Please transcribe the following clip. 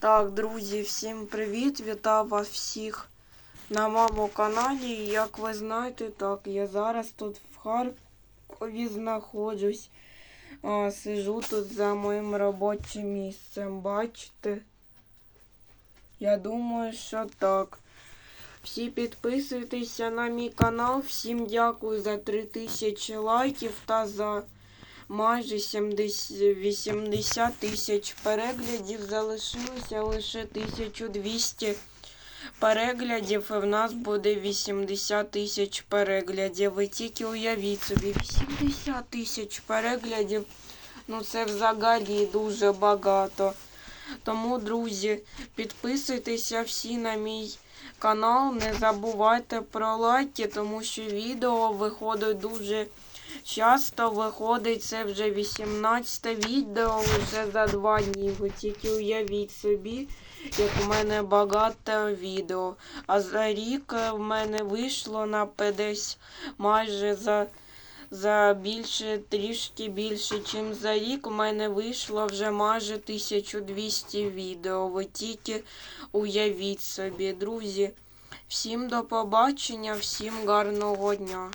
Так, друзі, всім привіт! Вітаю вас всіх на моєму каналі. Як ви знаєте, так, я зараз тут в Харкові знаходжусь. А, сижу тут за моїм робочим місцем. Бачите? Я думаю, що так. Всі підписуйтеся на мій канал. Всім дякую за 3000 лайків та за майже 70, 80 тисяч переглядів. Залишилося лише 1200 переглядів, і в нас буде 80 тисяч переглядів. Ви тільки уявіть собі, 80 тисяч переглядів. Ну це взагалі дуже багато. Тому, друзі, підписуйтеся всі на мій канал. Не забувайте про лайки, тому що відео виходить дуже часто. Виходить це вже 18 відео вже за два дні. Ви тільки уявіть собі, як у мене багато відео. А за рік е, в мене вийшло на десь майже за. За більше, трішки більше, ніж за рік, у мене вийшло вже майже 1200 відео. Ви тільки уявіть собі, друзі. Всім до побачення, всім гарного дня.